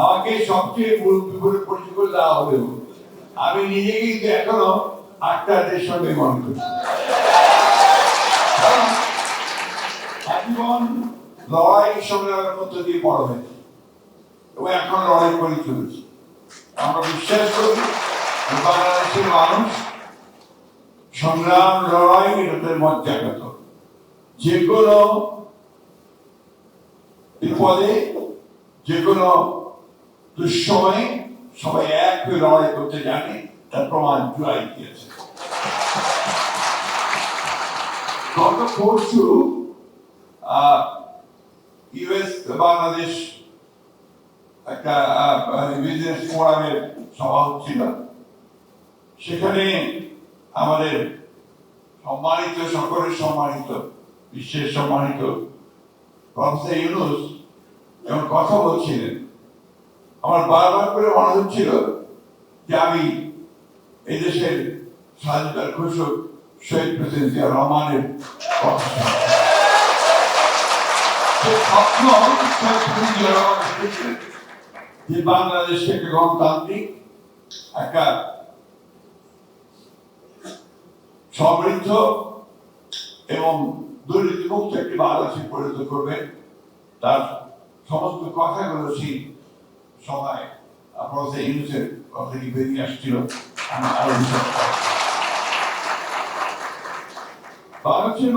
আমাকে সবচেয়ে বিপরীত পরিচয় দেওয়া হলেও আমি নিজে কিন্তু এখনও আক্তারদের সঙ্গে মনে করি। কারণ আজীবন লড়াই সংগ্রামের মধ্য দিয়ে বড় হয়েছে এবং এখন লড়াই করে চলেছে। আমরা বিশ্বাস করি বাংলাদেশের মানুষ সংগ্রাম, লড়াই এটাদের মজ্জাগত যে কোনো বিপদে, যে কোনো দুঃসময়ে সবাই এক হয়ে লড়াই করতে জানে, তার প্রমাণ জুয়াই দিয়েছে। গত পরশু ইউএস বাংলাদেশ একটা বিজনেস ফোরামের সভা হচ্ছিল। সেখানে আমাদের সম্মানিত, সকলের সম্মানিত, বিশ্বের সম্মানিত প্রফেসর ইউনুস যখন কথা বলছিলেন আমার বারবার করে মনে হচ্ছিল যে আমি এই দেশের স্বাধীনতার ঘোষক শহীদ প্রেসিডেন্ট জিয়া রহমানের যে বাংলাদেশকে একটা গণতান্ত্রিক একটা সমৃদ্ধ এবং দুর্নীতিমুক্ত একটি বাংলাদেশে পরিণত করবেন তার সমস্ত কথাগুলো সেই সভায় ইউনুসের কথা কি বেরিয়ে আসছিল, আমি আরও বিশ্বাস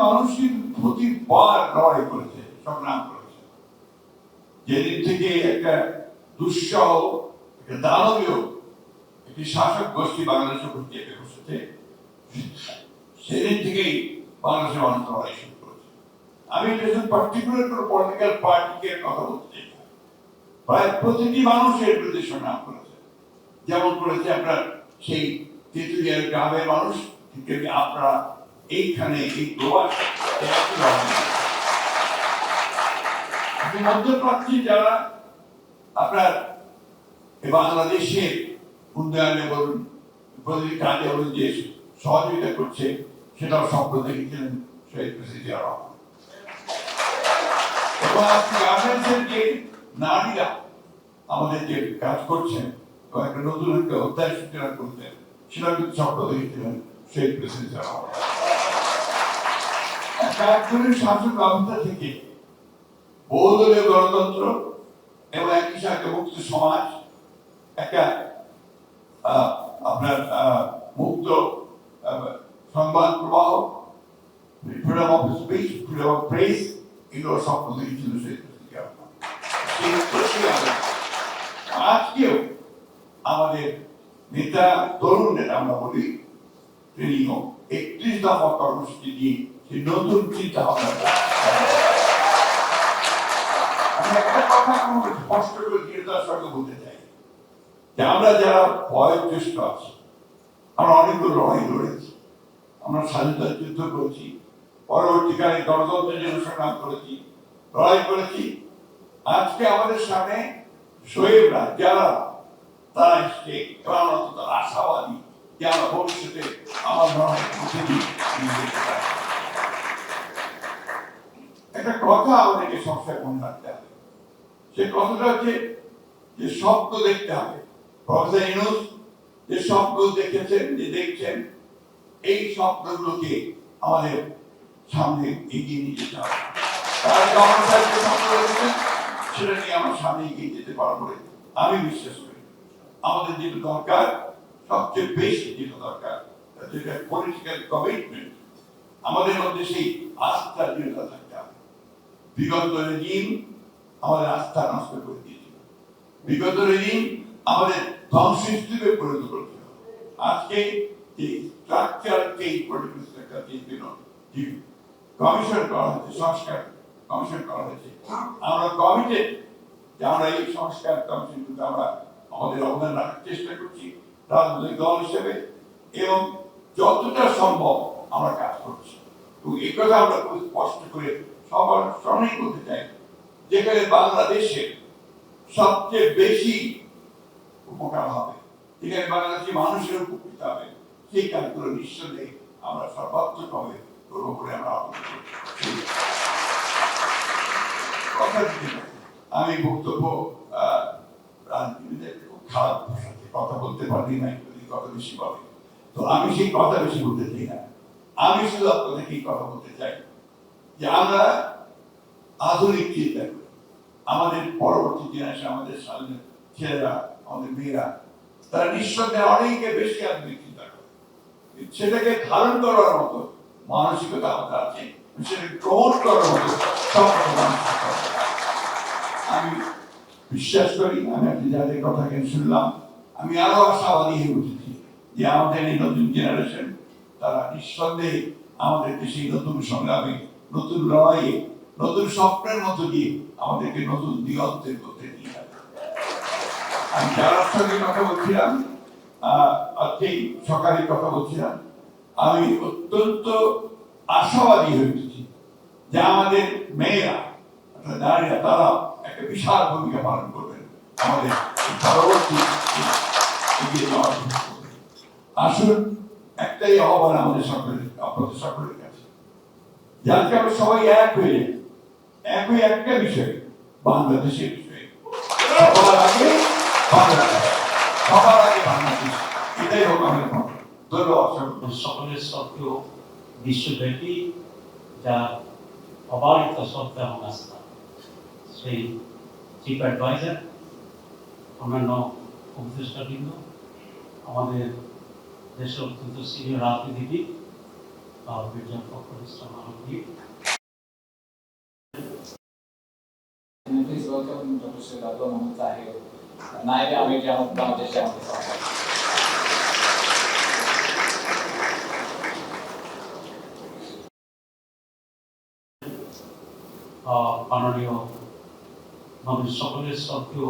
মানুষ প্রতিবার লড়াই করেছে, সংগ্রাম করেছে। যেদিন থেকে একটা দুঃসহ, একটা দানবীয়, একটি শাসক গোষ্ঠী বাংলাদেশের উপর চেপে বসেছে সেদিন থেকেই বাংলাদেশের মানুষ লড়াই শুরু করেছে। আমি এটা পার্টিকুলার কোনো পলিটিক্যাল পার্টিকে কথা বলতে না। প্রতিটি মানুষ এর বিরুদ্ধে সংগ্রাম করেছে যেমন করেছে আপনার সেই তেঁতুলিয়ার গ্রামের মানুষ তেমনি আপনারা এইখানে এই প্রবাস মধ্যপ্রাচ্যে যারা আপনার বাংলাদেশের উন্নয়নে বলুন, প্রতিটি কাজে বলুন যে সহযোগিতা করছে, সেটাও স্বপ্ন দেখেছিলেন শহীদ প্রেসিডেন্ট রহমান এবং আপনি যে নারীরা আমাদের যে কাজ করছেন এবং নতুন একটা অধ্যায় সূচনা করতেন সেটা কিন্তু স্বপ্ন দেখেছিলেন শহীদ প্রেসিডেন্ট একজনের শাসন ব্যবস্থা থেকে বহুদলীয় গণতন্ত্র এবং একই সাথে মুক্ত সমাজ, একটা আপনার মুক্ত সংবাদ প্রবাহ freedom of speech freedom of press এগুলো স্বপ্ন দেখেছিল সেই সেই আজকেও আমাদের নেতা তরুণ নেতা আমরা বলি তিনিও একত্রিশ দফা কর্মসূচি দিয়ে সেই নতুন চিন্তা ভাবনা আছি, আমরা অনেকগুলো লড়াই আমরা স্বাধীনতার যুদ্ধ করেছি, পরবর্তীকালে জন্য করেছি, লড়াই করেছি। আজকে আমাদের সামনে শহীদরা যারা তারা এসছে আশাবাদী যে আমরা ভবিষ্যতে কথা আমাদেরকে সবসময় মনে রাখতে হবে। সে কথাটা হচ্ছে যে স্বপ্ন দেখতে হবে। প্রফেসর ইউনুস যে স্বপ্ন দেখেছেন, যে দেখছেন, এই স্বপ্নগুলোকে আমাদের সামনে এগিয়ে নিয়ে যেতে হবে। তারা সেটা নিয়ে আমরা সামনে এগিয়ে যেতে পারব আমি বিশ্বাস করি, আমাদের যেটা দরকার, সবচেয়ে বেশি যেটা দরকার যেটা পলিটিক্যাল কমিটমেন্ট আমাদের মধ্যে সেই আস্থা দৃঢ়তা থাকতে হবে বিগত রেজিম আমাদের আস্থা নষ্ট করে দিয়েছিল। বিগত রেজিম আমাদের ধ্বংসস্তূপে পরিণত করেছিল। আজকে এই structure change political structure commission করা হয়েছে, সংস্কার কমিশন করা হয়েছে আমরা কমিটেড যে আমরা এই সংস্কার কমিশন কিন্তু আমরা আমাদের অবদান রাখার চেষ্টা করছি রাজনৈতিক দল হিসেবে এবং যতটা সম্ভব আমরা কাজ করছি এবং এই কথা আমরা খুব স্পষ্ট করে সবার সামনেই করতে চাই, যেখানে বাংলাদেশে সবচেয়ে বেশি উপকার হবে, যেখানে বাংলাদেশি মানুষের উপকৃত হবে, সেই কাজগুলো নিঃসন্দেহে আমরা সর্বাত্মক হবে করব বলে আমরা করি। কথা আমি বক্তব্য আহ, বলতে পারি না কথা বেশি বলে। তো আমি সেই কথা বেশি বলতে চাই না। আমি শুধু আপনাদেরকে কথা বলতে চাই যে আমরা আধুনিক চিন্তা করি। আমাদের পরবর্তী জেনারেশন আমাদের সামনে ছেলেরা আমাদের মেয়েরা তারা নিঃসন্দেহে অনেকে বেশি আধুনিক চিন্তা করে। সেটাকে ধারণ করার মতো মানসিকতা আমাদের আছে। গ্রহণ করার মতো। আমি বিশ্বাস করি, আমি আপনি যাদের কথা শুনলাম, আমি আরও আশাবাদী হয়ে উঠেছি যে আমাদের এই নতুন জেনারেশন তারা নিঃসন্দেহে আমাদের দেশে নতুন সংগ্রামে, নতুন লড়াইয়ে, নতুন স্বপ্নের মধ্য দিয়ে আমাদেরকে নতুন দিগন্তের নিয়ে আমি যারা সঙ্গে কথা বলছিলাম সকালে কথা বলছিলাম। আমি অত্যন্ত আশাবাদী হয়ে উঠেছি। যে আমাদের মেয়েরা অর্থাৎ নারীরা তারা একটা বিশাল ভূমিকা পালন করবেন আমাদের পরবর্তী আসুন, একটাই আহ্বান আমাদের সকলের, আপনাদের সকলের কাছে যে আজকে আমরা সবাই এক হয়ে যাই। এক হয়ে একটা বিষয়, বাংলাদেশের বিষয়ে সবার আগে বাংলাদেশ, সবার আগে বাংলাদেশ, এটাই হোক আমাদের ধন্যবাদ। সকলের সত্ত্বেও বিশ্বব্যাপী যা অবারিত সত্য এবং আস্থা সেই চিফ অ্যাডভাইজার অন্যান্য উপদেষ্টাবৃন্দ আমাদের দেশের অত্যন্ত সিনিয়র রাজনীতিবিদ Mirza Fakhrul Islam Alamgir Please welcome Dr. মাননীয় আমাদের সকলের সত্ত্বেও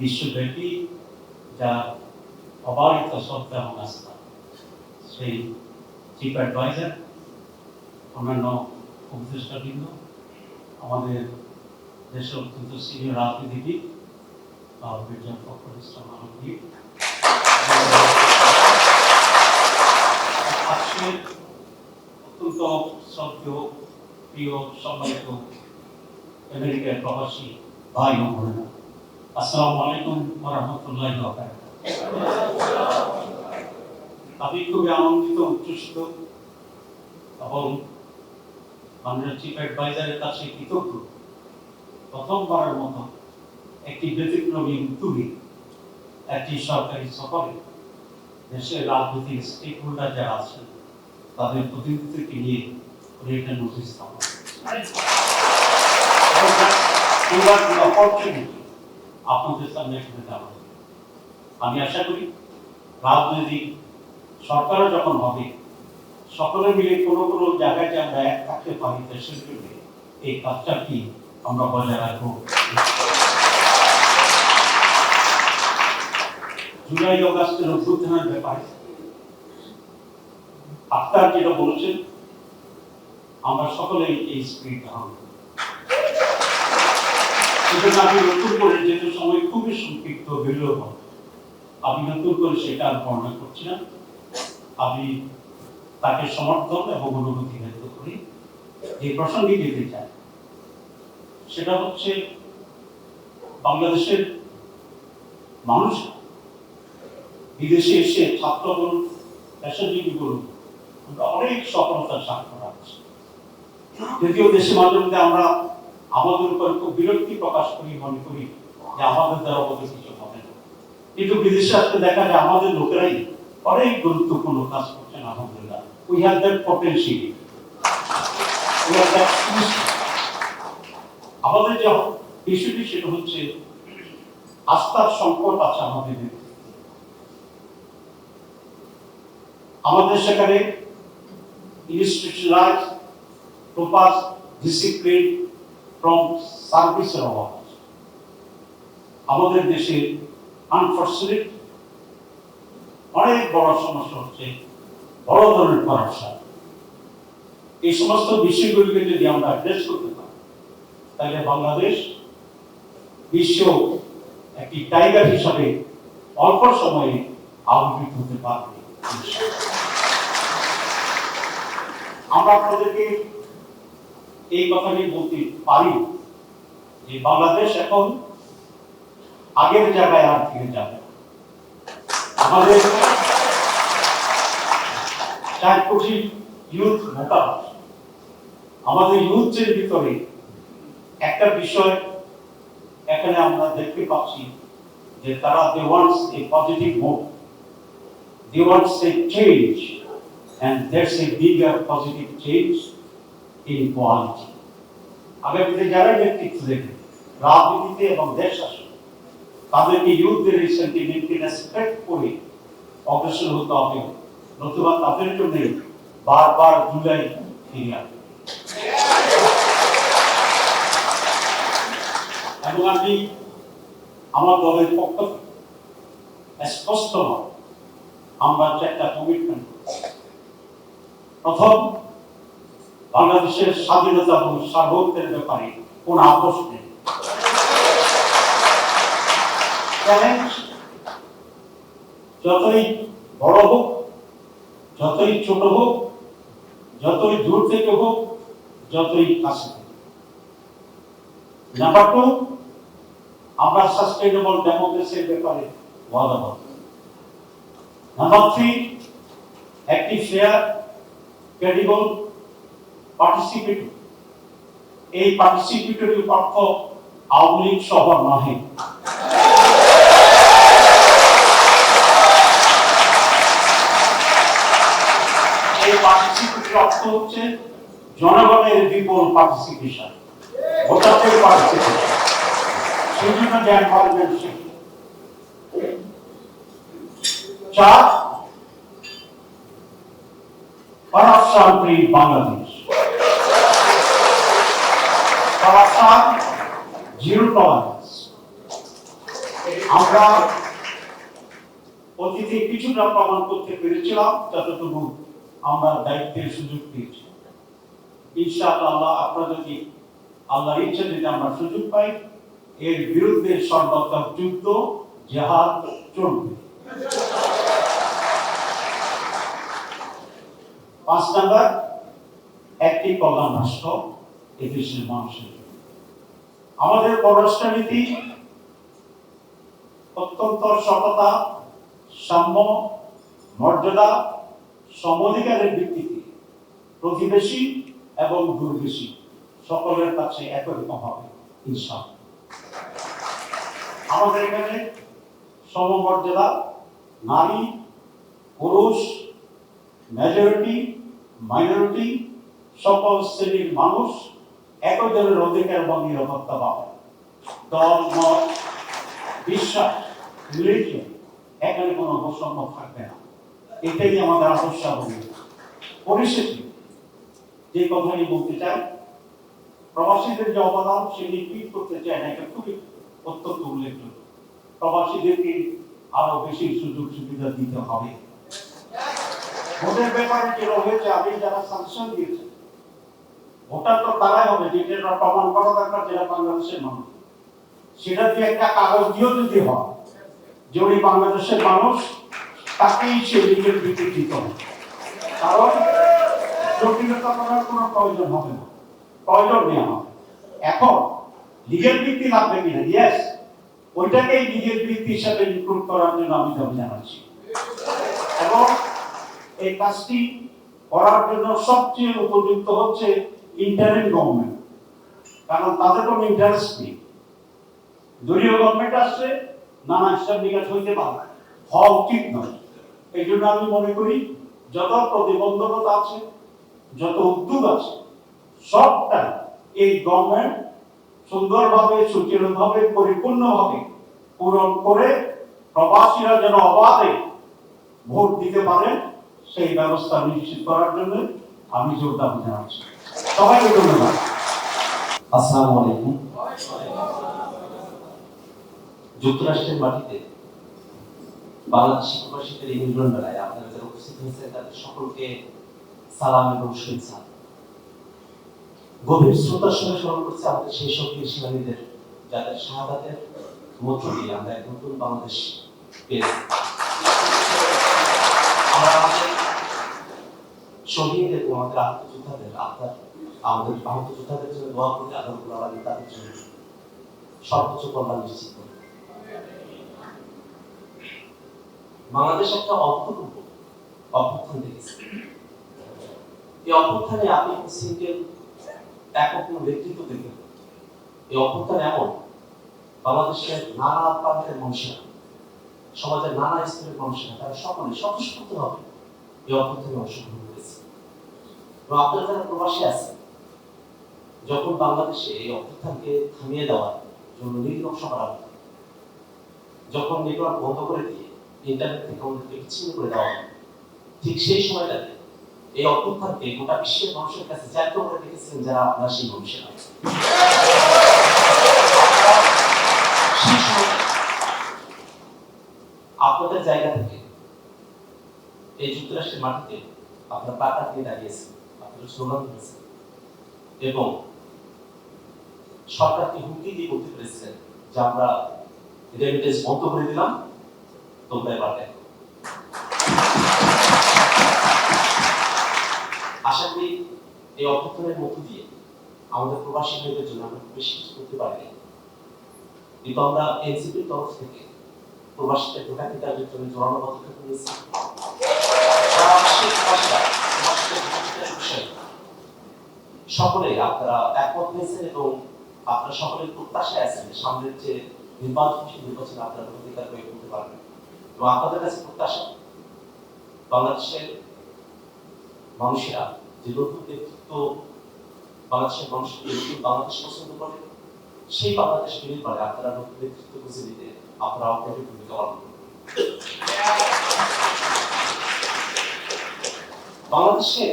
বিশ্বব্যাপী যা অবারিত সত্য এবং আস্থা, সেই চিফ অ্যাডভাইজার, অন্যান্য উপদেষ্টাবৃন্দ, আমাদের দেশের অত্যন্ত সিনিয়র রাজনীতিবিদ অত্যন্ত শ্রদ্ধেয় প্রিয়, সম্মানিত আমেরিকার প্রবাসী ভাই ও বোনেরা। আসসালামু আলাইকুম রাহমাতুল্লাহি আমি খুবই আনন্দিত, উচ্ছ্বসিত এবং মাননীয় চিফ অ্যাডভাইজারের কাছে কৃতজ্ঞ। প্রথমবারের মতো একটি ব্যতিক্রমী উদ্যোগে একটি সরকারি সফরে দেশের রাজনৈতিক স্টেক হোল্ডার যারা আছেন, তাদের প্রতিনিধিত্বকে নিয়ে উনি নোটিশ স্থাপন আপনাদের সামনে এখানে দেওয়া আমি আশা করি রাজনৈতিক সরকারও যখন হবে, সকলে মিলে কোনো কোনো জায়গায় যে আমরা এক থাকতে পারি, দেশের জন্য এই কাজটা আমরা বজায় রাখব? জুলাই অগাস্টের অভ্যুত্থানের ব্যাপারে আক্তার যেটা বলেছেন, আমরা সকলেই এই স্পিরিট ধারণ সেজন্য আমি নতুন করে সময় খুবই বিরল করে সেটা আর বর্ণনা করছি না। আমি তাকে সমর্থন এবং অনুভূতি ব্যক্ত করি। যে প্রসঙ্গে যেতে চাই, সেটা হচ্ছে বাংলাদেশের মানুষ বিদেশে এসে ছাত্র বলুন পেশাজীবী বলুন অনেক সফলতার স্বাক্ষর রাখছি যদিও দেশে মাঝে মধ্যে আমরা আমাদের উপর খুব বিরক্তি প্রকাশ করি, মনে করি যে আমাদের দ্বারা আমাদের কিছু হবে না। কিন্তু বিদেশে আসতে দেখা যায় আমাদের লোকেরাই অনেক গুরুত্বপূর্ণ কাজ করছেন, আলহামদুলিল্লাহ। উই হ্যাভ দ্যাট পটেন্সিয়াল আমাদের যে ইস্যুটি সেটা হচ্ছে, আস্থার সংকট আছে আমাদের আমাদের সেখানে ইনস্টিটিউশনালাইজ প্রপাস ডিসিপ্লিন ফ্রম সার্ভিসের অভাব। আমাদের দেশে আনফর্চুনেট অনেক বড় সমস্যা হচ্ছে বড় ধরনের করাপশন এই সমস্ত বিষয়গুলিকে যদি আমরা অ্যাড্রেস করতে পারি, তাহলে বাংলাদেশ বিশ্ব একটি টাইগার হিসাবে অল্প সময়ে আবির্ভূত হতে পারবে আমরা আপনাদেরকে এই কথাটি বলতে পারি। যে বাংলাদেশ এখন আগের জায়গায় আর ফিরে যাবে আমাদের চার কোটি ইউথ ভোটার আমাদের ইউথের ভিতরে একটা বিষয় এখানে আমরা দেখতে পাচ্ছি যে তারা they wants a positive move they wants a change and there's a bigger positive change in quality. আগামীতে যারা নেতৃত্ব দেবে, রাজনীতিতে এবং দেশ শাসন, তাদেরকে এই সেন্টিমেন্টকে রেসপেক্ট করে অগ্রসর হতে হবে। নতুবা তাদের জন্য বারবার জুলাই ফিরে আসবে এবং আমি আমার দলের পক্ষ স্পষ্ট আমরা চারটা কমিটমেন্ট প্রথম বাংলাদেশের স্বাধীনতা এবং সার্বভৌমের ব্যাপারে কোন আপোষ নেই। যতই বড় হোক, যতই ছোট হোক, যতই দূর থেকে হোক, যতই কাছে নাম্বার টু আমরা সাস্টেইনেবল ডেমোক্রেসির ব্যাপারে ওয়াদাবদ্ধ নাম্বার থ্রি একটি ফেয়ার ক্রেডিবল পার্টিসিপেটরি এই পার্টিসিপেটরি আওয়ামী লীগ নহে। এই পার্টিসিপেটরি অর্থ হচ্ছে জনগণের বিপুল পার্টিসিপেশন ভোটারদের পার্টিসিপেশন সেই জন্য এনভায়রনমেন্ট চার করাপশন ফ্রি বাংলাদেশ। টলারেন্স আমরা অতীতে কিছুটা প্রমাণ করতে পেরেছিলাম, যতটুকু আমরা দায়িত্বের সুযোগ পেয়েছি। ইনশাআল্লাহ আপনারা যদি আল্লাহর ইচ্ছা যদি আমরা সুযোগ পাই। এর বিরুদ্ধে সর্বাত্মক যুদ্ধ জেহাদ চলবে। পাঁচ নাম্বার, একটি কল্যাণ রাষ্ট্র এ দেশের মানুষের। আমাদের পররাষ্ট্রনীতি অত্যন্ত সততা, সাম্য, মর্যাদা, সমধিকারের ভিত্তিতে প্রতিবেশী এবং দূরবেশী সকলের কাছে একই রকম হবে, ইনশাআল্লাহ আমাদের এখানে সমমর্যাদা, নারী, পুরুষ মেজরিটি মাইনরিটি সকল শ্রেণির মানুষ একই দলের অধিকার এবং নিরাপত্তা পাবে দল বিশ্বাস রিলিজিয়ন এখানে কোনো বৈষম্য থাকবে না। এটাই আমাদের আদর্শ এবং পরিস্থিতি যে কথাটি বলতে চাই, প্রবাসীদের যে অবদান, সেটি টুইট করতে চায় না এটা খুবই অত্যন্ত উল্লেখযোগ্য। প্রবাসীদেরকে আরও বেশি সুযোগ সুবিধা দিতে হবে। ভোটের ব্যাপারে যেটা হয়েছে আমি যারা সাংশন দিয়েছে ভোটার তো তারাই হবে যেটা প্রমাণ করা দরকার, যেটা বাংলাদেশের মানুষ। সেটা দিয়ে একটা কাগজ দিয়েও যদি হয়, যে উনি বাংলাদেশের মানুষ, তাকেই সে নিজের দিকে দিতে হবে কারণ জটিলতা করার কোনো প্রয়োজন হবে না। প্রয়োজন নেই আমার। এখন লিগেল ভিত্তি লাগবে কিনা? ইয়েস ওইটাকেই লিগেল ভিত্তি হিসাবে ইনক্লুড করার জন্য আমি দাবি জানাচ্ছি। এবং এই কাজটি করার জন্য সবচেয়ে উপযুক্ত হচ্ছে ইন্টারিম গভর্নমেন্ট কারণ তাদের কোনো ইন্টারেস্ট নেই। দলীয় গভর্নমেন্ট আসছে, নানা হিসাব নিকাশ হইতে পারে। হওয়া উচিত নয়। এই জন্য আমি মনে করি, যত প্রতিবন্ধকতা আছে, যত উদ্যোগ আছে, সবটা এই গভর্নমেন্ট সুন্দরভাবে, সুচিরভাবে, পরিপূর্ণভাবে পূরণ করে প্রবাসীরা যেন অবাধে ভোট দিতে পারে সেই ব্যবস্থা নিশ্চিত করার জন্য আমি জোর দাবি জানাচ্ছি। সবাইকে ধন্যবাদ আসসালামু আলাইকুম। যুক্তরাষ্ট্রের মাটিতে বাংলাদেশি প্রবাসীদের এই মিলন মেলায় আপনারা যারা উপস্থিত হয়েছে তাদের সকলকে সালাম এবং শুভেচ্ছা। গভীর শ্রোতার সঙ্গে স্মরণ করছে আমাদের সেই সব কৃষিবাহীদের যাদের শাহাদাতের মধ্য দিয়ে আমরা এক নতুন বাংলাদেশ পেয়েছি। আমরা আমাদের শহীদ এবং আমাদের আত্মযোদ্ধাদের আত্মার আমাদের আহত যোদ্ধাদের জন্য দোয়া আল্লাহ আলামিন তাদের জন্য সর্বোচ্চ কল্যাণ নিশ্চিত বাংলাদেশ একটা অভূতপূর্ব, অভ্যুত্থান দেখেছে। এই অভ্যুত্থানে আপনি সিঙ্গেল একক কোনো নেতৃত্ব দেখবেন এই অভ্যুত্থান এমন, বাংলাদেশের নানা প্রান্তের মানুষেরা, সমাজের নানা স্তরের মানুষেরা, তারা সকলে স্বতঃস্ফূর্তভাবে এই অভ্যুত্থানে অংশগ্রহণ যারা প্রবাসী যখন বাংলাদেশে এই থামিয়ে দেওয়ার জন্য যখন নেটওয়ার্ক বন্ধ করে দিয়ে ইন্টারনেট থেকে আমাদেরকে বিচ্ছিন্ন করে দেওয়া ঠিক সেই সময়টাতে এই গোটা বিশ্বের মানুষের কাছে জ্যান্ত করে যারা আপনার সেই সময় আপনাদের জায়গা থেকে এই যুক্তরাষ্ট্রের মাটিতে আপনারা টাকা দিয়ে দাঁড়িয়েছেন। স্লোগান দিয়েছেন এবং সরকারকে হুমকি দিয়ে বলতে পেরেছিলেন যে আমরা রেমিটেন্স বন্ধ করে দিলাম? তোমরা এবার দেখো। আশা করি এই অভ্যর্থনের মধ্য দিয়ে আমাদের প্রবাসী ভাইদের জন্য আমরা বেশি কিছু করতে পারি কিন্তু আমরা এনসিপির তরফ থেকে প্রবাসীদের ভোটাধিকারের জন্য জোরালো পদক্ষেপ নিয়েছি সারা বিশ্বের প্রবাসীরা প্রবাসীদের ভোটাধিকারের বিষয়ে সকলে আপনারা একমত হয়েছেন এবং আপনারা সকলে প্রত্যাশায় আছেন সামনের যে নির্বাচন, সেই আপনারা ভোটাধিকার প্রয়োগ করতে পারবেন। এবং আপনাদের কাছে প্রত্যাশা, বাংলাদেশের মানুষেরা যে নতুন নেতৃত্ব বাংলাদেশের মানুষকে নতুন বাংলাদেশ পছন্দ করে, সেই বাংলাদেশ করে আপনারা নতুন নেতৃত্ব খুঁজে দিতে আপনারা আপনাদের ভূমিকা পালন করবেন। বাংলাদেশে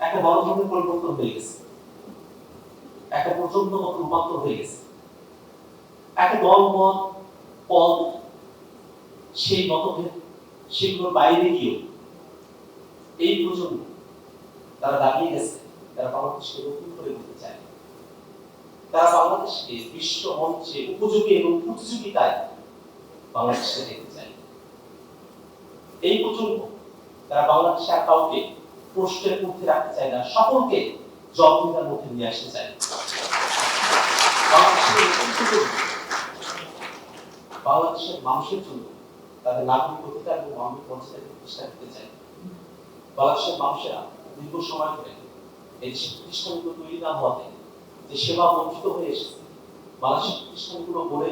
একটা বড় ধরনের পরিবর্তন হয়ে গেছে। একটা প্রচণ্ড মত রূপান্তর হয়ে গেছে। একটা দল, মত, পদ, সেই মতভেদ, সেগুলোর বাইরে গিয়েও এই প্রজন্ম তারা দাঁড়িয়ে গেছে, তারা বাংলাদেশকে নতুন করে বলতে চায়। তারা বাংলাদেশকে বিশ্ব মঞ্চে উপযোগী এবং প্রতিযোগিতায় বাংলাদেশকে দেখতে চায়। এই প্রজন্ম তারা বাংলাদেশে আর কাউকে প্রশ্নের মধ্যে রাখতে চাই না। সকলকে জবাবদিহিতার মধ্যে নিয়ে আসতে চায়। বাংলাদেশের মানুষের জন্য তাদের নাগরিক অধিকার এবং মানবিক প্রতিষ্ঠা করতে চায়। বাংলাদেশের মানুষেরা দীর্ঘ সময় ধরে এই প্রতিষ্ঠানগুলো তৈরি না হওয়াতে যে সেবা বঞ্চিত হয়ে এসেছে, বাংলাদেশের প্রতিষ্ঠানগুলো গড়ে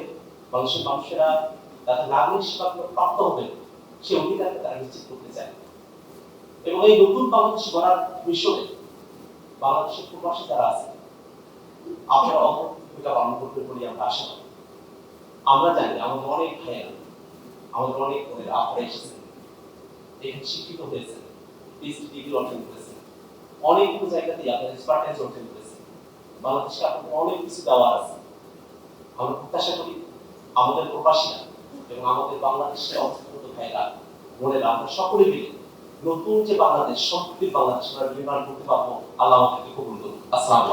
বাংলাদেশের মানুষেরা তাদের নাগরিক সেবাগুলো প্রাপ্ত হবে সে অধিকারকে তারা নিশ্চিত করতে চায়। এবং এই নতুন বাংলাদেশ গড়ার মিশনে বাংলাদেশের প্রবাসী যারা আছে, আপনারা ভূমিকা পালন করতে বলে আমরা আশা করি। আমরা জানি আমাদের অনেক ভাইয়েরা, আমাদের অনেক বোনেরা আপনারা এসেছেন, এখানে শিক্ষিত হয়েছেন পিএইচডি ডিগ্রি অর্জন করেছেন, অনেকগুলো জায়গাতেই আপনারা এক্সপার্টাইজ অর্জন করেছেন। বাংলাদেশে আপনাদের অনেক কিছু দেওয়ার আছে। আমরা প্রত্যাশা করি আমাদের প্রবাসীরা এবং আমাদের বাংলাদেশের অবস্থিত ভাইয়েরা, বোনেরা, আমরা সকলে মিলে নতুন যে বাংলাদেশ সমৃদ্ধির বাংলাদেশ আমরা নির্মাণ করতে পারব আল্লাহ আমাদেরকে কবুল করুন আসসালামু